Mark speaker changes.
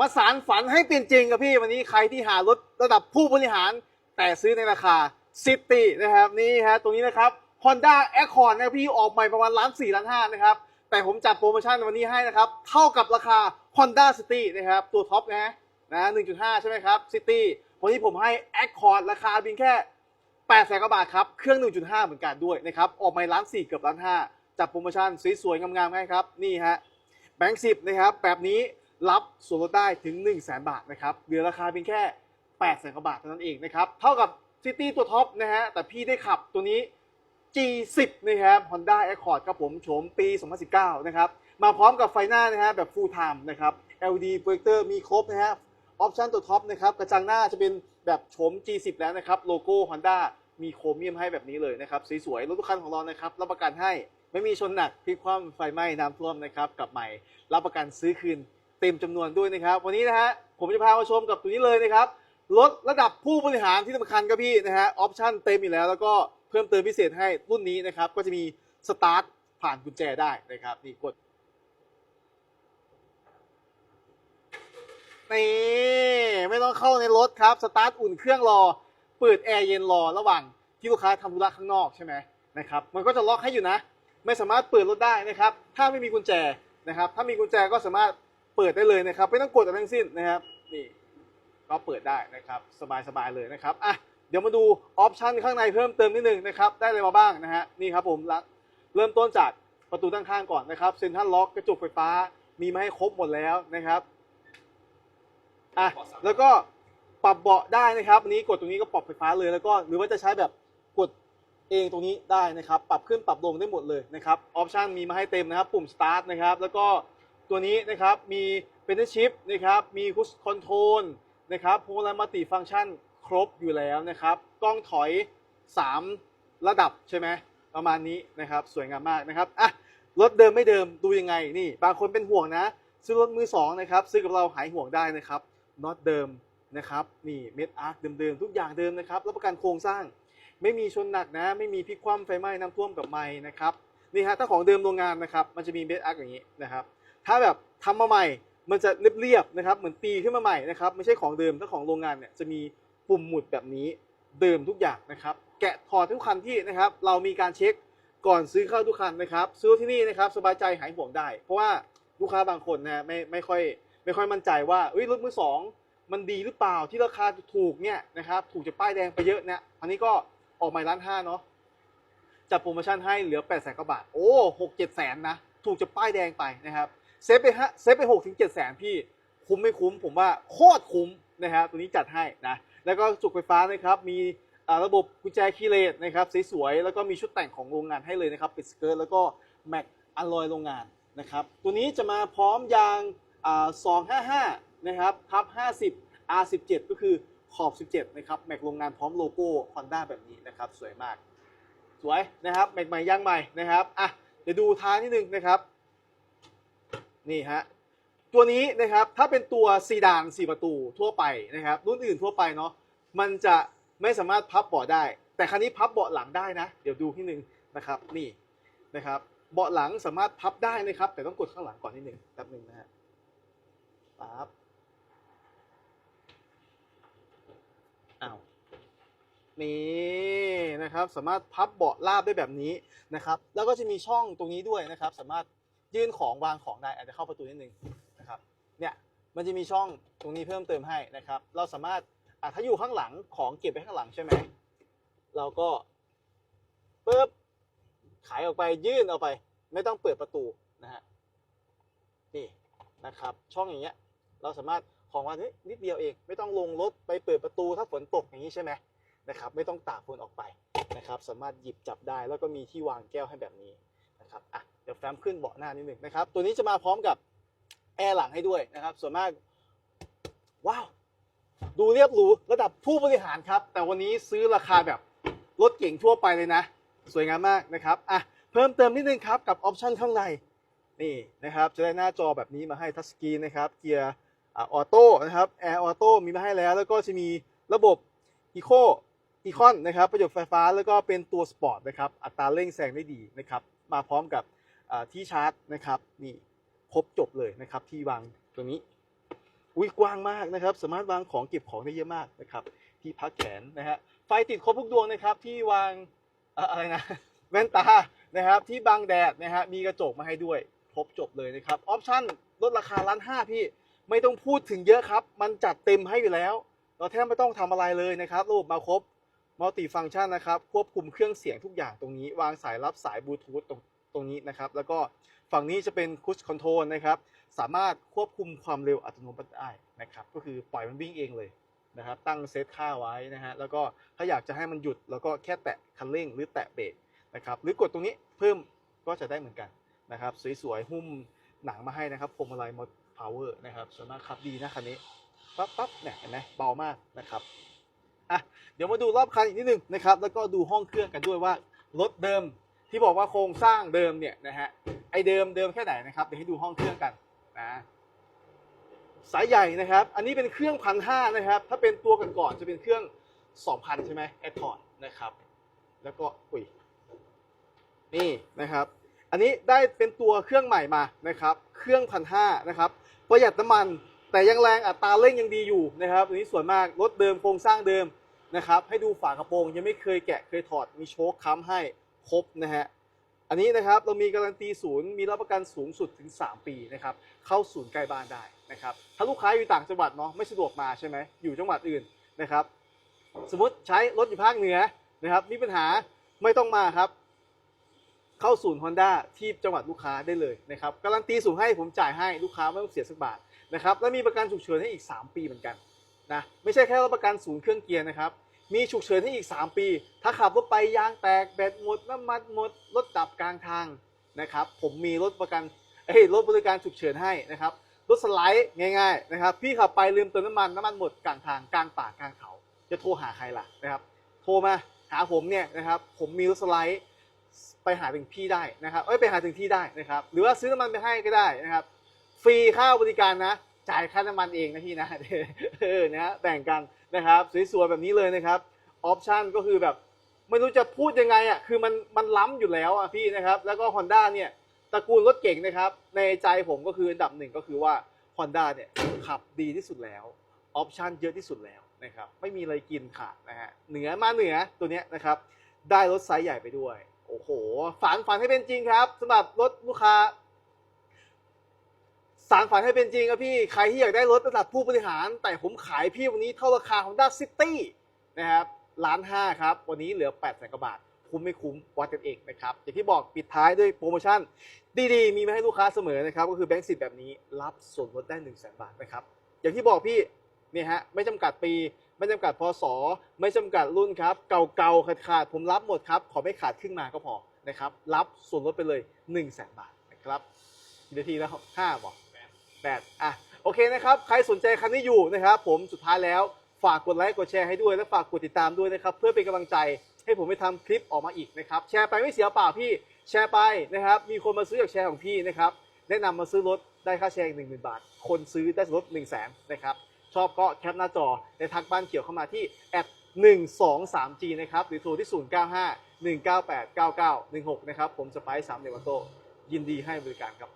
Speaker 1: มาสารฝันให้เป็นจริงกับพี่วันนี้ใครที่หารถระดับผู้บริหารแต่ซื้อในราคาซิตี้นะครับนี่ฮะตรงนี้นะครับ Honda Accord นะครับพี่ออกใหม่ประมาณล้านสี่ล้านห้านะครับ แต่ผมจัดโปรโมชั่นวันนี้ให้นะครับ เท่ากับราคา Honda City นะครับ ตัวท็อปนะฮะนะ1.5ใช่ไหมครับ City วันนี้ผมให้ Accord ราคาเพียงแค่8แสนกว่าบาทครับ เครื่อง 1.5 เหมือนกันด้วยนะครับ ออกใหมาล้าน4เกือบล้าน5จัดโปรโมชั่นสวยๆงามๆให้ครับ นี่ฮะแบงค์สิบนะครับแบบนี้ รับส่วนลดได้ถึง 1 0 0 0 0แบาทนะครับเหลือราคาเพียงแค่8แสนกว่าบาทเท่านั้นเองนะครับเท่ากับซิตี้ตัวท็อปนะฮะแต่พี่ได้ขับตัวนี้ G10 นะครับ Honda Accord ครับผมโฉมปี 2019 นะครับมาพร้อมกับไฟหน้านะฮะแบบ full time นะครับ LED projector มีครบนะฮะออปชันตัวท็อปนะครับกระจังหน้าจะเป็นแบบโฉม G10 แล้วนะครับโลโก้ Honda มีโครเมียมให้แบบนี้เลยนะครับสวยๆรถทุกคันของเรานะครับรับประกันให้ไม่มีชนหนักพลิกคว่ำไฟไหม้น้ำท่วมนะครับกับใหม่รับประกันซื้อคืน เต็มจำนวนด้วยนะครับ วันนี้นะฮะผมจะพามาชมกับตัวนี้เลยนะครับรถระดับผู้บริหารที่สำคัญครับพี่นะฮะออปชั่นเต็มอยู่แล้ว แล้วก็เพิ่มเติมพิเศษให้รุ่นนี้นะครับก็จะมีสตาร์ทผ่านกุญแจได้นะครับนี่กดนี่ไม่ต้องเข้าในรถครับสตาร์ทอุ่นเครื่องรอ เปิดแอร์เย็นรอระหว่างที่ลูกค้าทำธุระข้างนอกใช่ไหมนะครับมันก็จะล็อกให้อยู่นะ ไม่สามารถเปิดรถได้นะครับ ถ้าไม่มีกุญแจนะครับ ถ้ามีกุญแจก็สามารถ เปิดได้เลยนะครับไม่ต้องกดอะไรทั้งสิ้นนะครับนี่ก็เปิดได้นะครับสบายๆเลยนะครับอะเดี๋ยวมาดูออปชันข้างในเพิ่มเติมนิดนึงนะครับได้อะไรมาบ้างนะฮะนี่ครับผมเริ่มต้นจากประตูด้านข้างก่อนนะครับเซ็นทรัลล็อกกระจกไฟฟ้ามีมาให้ครบหมดแล้วนะครับอะแล้วก็ปรับเบาะได้นะครับนนี้กดตรงนี้ก็ปรับไฟฟ้าเลยแล้วก็หรือว่าจะใช้แบบกดเองตรงนี้ได้นะครับ ปรับขึ้นปรับลงได้หมดเลยนะครับออปชันมีมาให้เต็มนะครับ ปุ่ม start นะครับแล้วก็ ตัวนี้นะครับมีเป็นชิปนะครับมีคุชคอนโทรลนะครับพวงมาลัยมัลติฟังก์ชันครบอยู่แล้วนะครับกล้องถอย 3 ระดับใช่ไหมประมาณนี้นะครับสวยงามมากนะครับอะรถเดิมไม่เดิมดูยังไงนี่บางคนเป็นห่วงนะ ซื้อรถมือสองนะครับซื้อกับเราหายห่วงได้นะครับน็อตเดิมนะครับนี่เม็ดอาร์คเดิมๆทุกอย่างเดิมนะครับรับประกันโครงสร้าง ไม่มีชนหนักนะ ไม่มีพลิกคว่ำไฟไหม้น้ำท่วมกับไม้นะครับนี่ฮะถ้าของเดิมโรงงานนะครับมันจะมีเม็ดอาร์คอย่างนี้นะครับ ถ้าแบบทำมาใหม่ มันจะเรียบๆนะครับ เหมือนตีขึ้นมาใหม่นะครับ ไม่ใช่ของเดิม ถ้าของโรงงานเนี่ยจะมีปุ่มหมุดแบบนี้เดิมทุกอย่างนะครับ แกะถอดทุกคันที่นะครับ เรามีการเช็คก่อนซื้อเข้าทุกคันนะครับ ซื้อที่นี่นะครับสบายใจหายห่วงได้ เพราะว่าลูกค้าบางคนนะไม่ไม่ค่อยไม่ค่อยมั่นใจว่าเอ้ยรถมือสองมันดีหรือเปล่าที่ราคาถูกเนี่ยนะครับถูกจากป้ายแดงไปเยอะเนี่ยอันนี้ก็ออกใหม่ล้านห้าเนาะจัดโปรโมชั่นให้เหลือ8ปดแสนกว่าบาท โอ้หกเจ็ดแสนนะ ถูกจากป้ายแดงไปนะครับ เซฟไปฮะเซฟไปหกถึงเจ็ดแสนพี่คุ้มไม่คุ้ม ผมว่าโคตรคุ้มนะครับตัวนี้จัดให้นะแล้วก็จุกไฟฟ้านะครับมีระบบกุญแจคีย์เลสนะครับสวยๆแล้วก็มีชุดแต่งของโรงงานให้เลยนะครับปิดสเกิร์ตแล้วก็แม็กอลลอยโรงงานนะครับตัวนี้จะมาพร้อมยางอ่า255นะครับทับ50 R17 ก็คือขอบ 17 นะครับแม็กโรงงานพร้อมโลโก้ Honda แบบนี้นะครับสวยมาก สวยนะครับแม็กใหม่ยางใหม่นะครับอะเดี๋ยวดูท้ายนิดนึงนะครับ นี่ฮะตัวนี้นะครับถ้าเป็นตัวซีดาน4ประตูทั่วไปนะครับรุ่นอื่นทั่วไปเนาะมันจะไม่สามารถพับเบาะได้ แต่คันนี้พับเบาะหลังได้นะ เดี๋ยวดูที่นึงนะครับนี่นะครับเบาะหลังสามารถพับได้นะครับ แต่ต้องกดข้างหลังก่อนนิดหนึ่งแป๊บหนึ่งนะฮะปั๊บอ้าวนี่นะครับสามารถพับเบาะราบได้แบบนี้นะครับ แล้วก็จะมีช่องตรงนี้ด้วยนะครับ สามารถ ยื่นของวางของได้อาจจะเข้าประตูนิดนึงนะครับเนี่ยมันจะมีช่องตรงนี้เพิ่มเติมให้นะครับ เราสามารถอะถ้าอยู่ข้างหลังของเก็บไว้ข้างหลังใช่ไหมเราก็ปึ๊บขายออกไปยื่นเอาไป ไม่ต้องเปิดประตูนะฮะนี่นะครับ ช่องอย่างเงี้ยเราสามารถของวันนี้นิดเดียวเอง ไม่ต้องลงรถไปเปิดประตูถ้าฝนตกอย่างนี้ใช่ไหมนะครับไม่ต้องตากฝนออกไปนะครับ สามารถหยิบจับได้แล้วก็มีที่วางแก้วให้แบบนี้นะครับอะ ดี๋ยวแฟ้มขึ้นเบาะหน้านิดหนึ่งนะครับ ตัวนี้จะมาพร้อมกับแอร์หลังให้ด้วยนะครับ ส่วนมาก ว้าว ดูเรียบหรูระดับผู้บริหารครับ แต่วันนี้ซื้อราคาแบบรถเก่งทั่วไปเลยนะ สวยงามมากนะครับอะเพิ่มเติมนิดนึงครับกับออปชันข้างในนี่นะครับจะได้หน้าจอแบบนี้มาให้ทัชสกรีนนะครับเกียร์ออโต้นะครับแอร์ออโต้มีมาให้แล้ว แล้วก็จะมีระบบอีโคอีคอนนะครับประโยชน์ไฟฟ้าแล้วก็เป็นตัวสปอร์ตนะครับอัตราเร่งแซงได้ดีนะครับมาพร้อมกับ ที่ชาร์จนะครับนี่ครบจบเลยนะครับที่วางตรงนี้อุ้ยกว้างมากนะครับ สามารถวางของเก็บของได้เยอะมากนะครับ ที่พักแขนนะฮะไฟติดครบทุกดวงนะครับ ที่วางเอ่อะไรนะแว่นตานะครับที่บังแดดนะฮะมีกระจกมาให้ด้วยครบจบเลยนะครับออปชั่นลดราคาล้านห้าพี่ไม่ต้องพูดถึงเยอะครับ มันจัดเต็มให้อยู่แล้ว เราแทบไม่ต้องทำอะไรเลยนะครับระบบมาครบมัลติฟัง c t ชันนะครับ ควบคุมเครื่องเสียงทุกอย่างตรงนี้ วางสายรับสายบลูทูธตรง ตรงนี้นะครับ แล้วก็ฝั่งนี้จะเป็นคุชคอนโทรลนะครับ สามารถควบคุมความเร็วอัตโนมัติได้นะครับ ก็คือปล่อยมันวิ่งเองเลยนะครับ ตั้งเซตค่าไว้นะฮะ แล้วก็ถ้าอยากจะให้มันหยุด แล้วก็แค่แตะคันเร่ง หรือแตะเบรกนะครับ หรือกดตรงนี้เพิ่มก็จะได้เหมือนกันนะครับ สวยๆ หุ้มหนังมาให้นะครับพวงมาลัยมอพาวเวอร์นะครับส่วนมากขับดีนะคันนี้ ปั๊บปั๊บเนี่ยเห็นไหมเบามากนะครับ อะ เดี๋ยวมาดูรอบคันอีกนิดนึงนะครับ แล้วก็ดูห้องเครื่องกันด้วยว่ารถเดิม ที่บอกว่าโครงสร้างเดิมเนี่ยนะฮะไอเดิมเดิมแค่ไหนนะครับเดี๋ยวให้ดูห้องเครื่องกันนะสายใหญ่นะครับ อันนี้เป็นเครื่องพันห้านะครับ ถ้าเป็นตัวกันก่อนๆจะเป็นเครื่อง2,000ใช่ไหมแอดทอร์นะครับ แล้วก็อุ้ยนี่นะครับ อันนี้ได้เป็นตัวเครื่องใหม่มานะครับ เครื่องพันห้านะครับประหยัดน้ำมันแต่ยังแรงอัตราเร่งยังดีอยู่นะครับอันนี้ส่วนมากรถเดิมโครงสร้างเดิมนะครับ ให้ดูฝากระโปรงยังไม่เคยแกะเคยถอดมีโชคค้ำให้ ครบนะฮะอันนี้นะครับเรามีการันตีศูนย์มีรับประกันสูงสุดถึง 3 ปีนะครับเข้าศูนย์ใกล้บ้านได้นะครับถ้าลูกค้าอยู่ต่างจังหวัดเนาะไม่สะดวกมาใช่ไหมอยู่จังหวัดอื่นนะครับ สมมติใช้รถอยู่ภาคเหนือนะครับมีปัญหาไม่ต้องมาครับ เข้าศูนย์ Honda ที่จังหวัดลูกค้าได้เลยนะครับการันตีสูงให้ผมจ่ายให้ลูกค้าไม่ต้องเสียสักบาทนะครับและมีประกันฉุกเฉินให้อีก 3 ปีเหมือนกันนะไม่ใช่แค่รับประกันศูนย์เครื่องเกียร์นะครับ มีฉุกเฉินให้อีก 3 ปี ถ้าขับรถไปยางแตกแบตหมดน้ำมันหมดรถดับกลางทางนะครับ ผมมีรถประกันเอ้ยรถบริการฉุกเฉินให้นะครับรถสไลด์ง่ายๆนะครับ พี่ขับไปลืมเติมน้ำมันน้ำมันหมดกลางทางกลางป่ากลางเขาจะโทรหาใครล่ะนะครับ โทรมาหาผมเนี่ยนะครับผมมีรถสไลด์ไปหาถึงพี่ได้นะครับเอ้ยไปหาถึงที่ได้นะครับ หรือว่าซื้อน้ำมันไปให้ก็ได้นะครับ ฟรีค่าบริการนะ จ่ายค่าน้ำมันเองนะพี่นะเออนะแบ่งกันนะครับสวยๆแบบนี้เลยนะครับออปชันก็คือแบบไม่รู้จะพูดยังไงอะคือมันมันล้ำอยู่แล้วอะพี่นะครับแล้วก็ Honda เนี่ยตระกูลรถเก่งนะครับในใจผมก็คืออันดับหนึ่งก็คือว่า Honda เนี่ยขับดีที่สุดแล้วออปชันเยอะที่สุดแล้วนะครับไม่มีอะไรกินขาดนะฮะเหนือมาเหนือตัวเนี้ยนะครับได้รถไซส์ใหญ่ไปด้วย โอ้โห ฝันฝันให้เป็นจริงครับสำหรับรถลูกค้า สารฝันให้เป็นจริงครับพี่ ใครที่อยากได้รถระดับผู้บริหาร แต่ผมขายพี่วันนี้เท่าราคา Honda City นะครับล้านห้าครับ วันนี้เหลือ8ปดแสนกว่าบาท คุ้มไม่คุ้มวัดกันเองนะครับ อย่างที่บอกปิดท้ายด้วยโปรโมชั่น ดีๆ มีมาให้ลูกค้าเสมอนะครับ ก็คือแบงก์สิทธิ์แบบนี้รับส่วนลดได้1นึ่งแสนบาทนะครับ อย่างที่บอกพี่เนี่ยฮะไม่จำกัดปีไม่จำกัดพศไม่จำกัดรุ่นครับ เก่าๆขาดๆผมรับหมดครับ ขอไม่ขาดครึ่งมาก็พอนะครับ รับส่วนลดไปเลย1นึ่งแสนบาทนะครับกี่นาทีแล้วห้าบอก แปดอะโอเคนะครับ ใครสนใจคันนี้อยู่นะครับ ผมสุดท้ายแล้วฝากกดไลค์กดแชร์ให้ด้วยและฝากกดติดตามด้วยนะครับ เพื่อเป็นกำลังใจให้ผมไปทำคลิปออกมาอีกนะครับ แชร์ไปไม่เสียเปล่าพี่แชร์ไปนะครับ มีคนมาซื้อจากแชร์ของพี่นะครับ แนะนำมาซื้อรถได้ค่าแชร์หนึ่งหมื่นบาท คนซื้อได้ส่วนลดหนึ่งแสนนะครับ ชอบก็แคปหน้าจอในทักบ้านเขียวเข้ามาที่แอด1 2 3 G นะครับ หรือโทรที่0 9 5 1 9 8 9 9 1 6นะครับ ผมสไปซ์สามเดวันโตยินดีให้บริการครับ